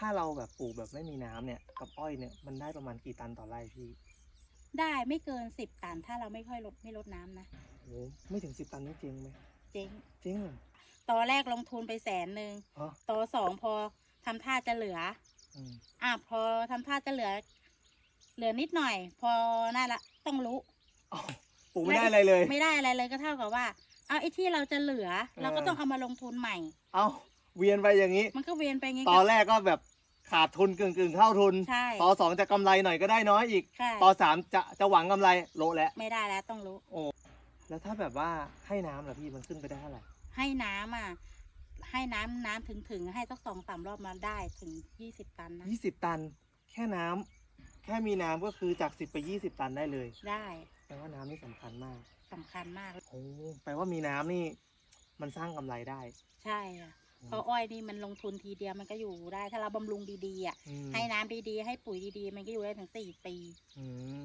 ถ้าเราแบบปลูกแบบไม่มีน้ำเนี่ยกับอ้อยเนี่ยมันได้ประมาณกี่ตันต่อไร่พี่ได้ไม่เกินสิบตันถ้าเราไม่ค่อยลดไม่ลดน้ำนะโอ้ไม่ถึงสิบตันนี่เจ๊งไหมเจ๊งเจ๊งเหรอตอนแรกลงทุนไปแสนหนึ่งอ๋อตอนสองพอทำท่าจะเหลือ อืมอะพอทำท่าจะเหลือ เหลือนิดหน่อย พอน่าละต้องรู้ อ้าวปลูกไม่ได้อะไรเลย ไม่ได้อะไรเลยก็เท่ากับว่า เอาไอ้ที่เราจะเหลือ เราก็เออต้องเอามาลงทุนใหม่ เอ้าเวียนไปอย่างนี้ มันก็เวียนไปงี้ตอนแรกก็แบบ ขาดทุนกึ่งกึ่งๆเข้าทุน ใช่ ต่อสองจะกำไรหน่อยก็ได้น้อยอีก ใช่ต่อสามจะจะหวังกำไรโละแล้ว ไม่ได้แล้วต้องรู้ แล้วถ้าแบบว่าให้น้ำล่ะพี่มันขึ้นไปได้เท่าไหร่ให้น้ำอะ ให้น้ำน้ำถึงถึงๆให้สักสองสามรอบมาได้ถึงยี่สิบตันนะ ยี่สิบตัน แค่น้ำแค่มีน้ำก็คือจากสิบไปยี่สิบตันได้เลย ได้แปลว่าน้ำนี่สำคัญมากสำคัญมาก โอ้แปลว่ามีน้ำนี่ มันสร้างกำไรได้ ใช่อะ เพราะอ้อยนี่มันลงทุนทีเดียวมันก็อยู่ได้ถ้าเราบำรุงดีๆอะอืมให้น้ำดีๆ ให้ปุ๋ยดีๆ มันก็อยู่ได้ถึงสี่ปี อืม